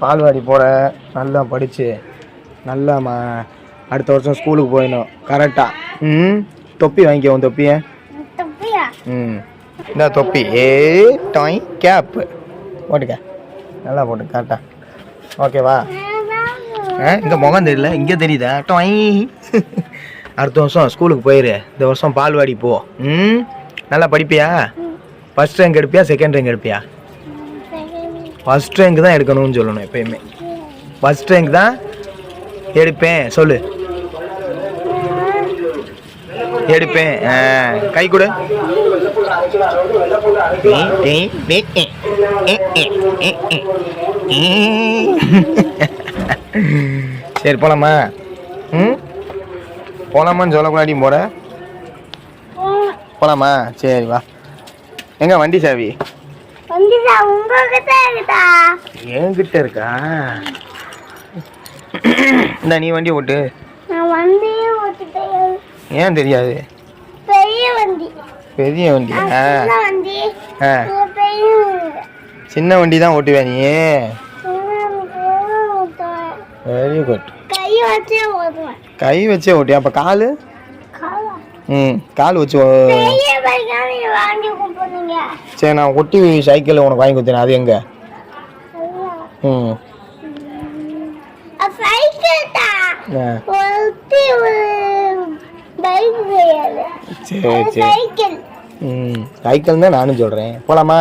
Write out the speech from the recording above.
பால்வாடி போகிற நல்லா படித்து நல்லா ம அடுத்த வருஷம் ஸ்கூலுக்கு போயிடணும். கரெக்டாக ம்? தொப்பி வாங்கிக்கோ உன் தொப்பியை. ம். இந்த தொப்பி. ஏ டாய் கேப்பு போட்டுக்க. நல்லா போட்டு கரெக்டா ஓகேவா ஆ இந்த முகம் தெரியல. இங்கே தெரியுதா? டாய் அடுத்த வருஷம் ஸ்கூலுக்கு போயிரு. இந்த வருஷம் பால்வாடி போ. ம்? நல்லா படிப்பியா? ஃபஸ்ட் ரேங்க் எடுப்பியா? செகண்ட் ரேங்க் எடுப்பியா? ஃபஸ்ட் ரேங்க் தான் எடுக்கணும்னு சொல்லணும் எப்பயுமே. ஃபஸ்ட் ரேங்க் தான் எடுப்பேன். சொல்லு. எடுப்பேன். கை கொடு. சரி போலாமா? ம்? போலாமான்னு சொல்லக்கூடாடி போட. போலாமா? சரி வா. எங்க வண்டி சாவி? வந்துதா உங்ககிட்ட இருக்குதா என்கிட்ட இருக்கா? இந்த நீ வண்டி ஓட்டு. நான் வண்டியே ஓட்டுட்டேன் ஏன் தெரியாது? பெரிய வண்டி. பெரிய வண்டியா வண்டி ஆ. சின்ன வண்டி தான் ஓட்டுவியா நீ? ஓட்டுவேன். வெரி குட் கை வச்சே ஓட்டுவேன். கை வச்சே ஓட்டியா அப்போ காலா? ம் கால் வச்சு சரி நான் ஒட்டி சைக்கிள் உனக்கு வாங்கி கொடுத்தேன். அது எங்க? ம். சரி சரி. ம் சைக்கிள் தான் நானும் சொல்கிறேன் போகலாமா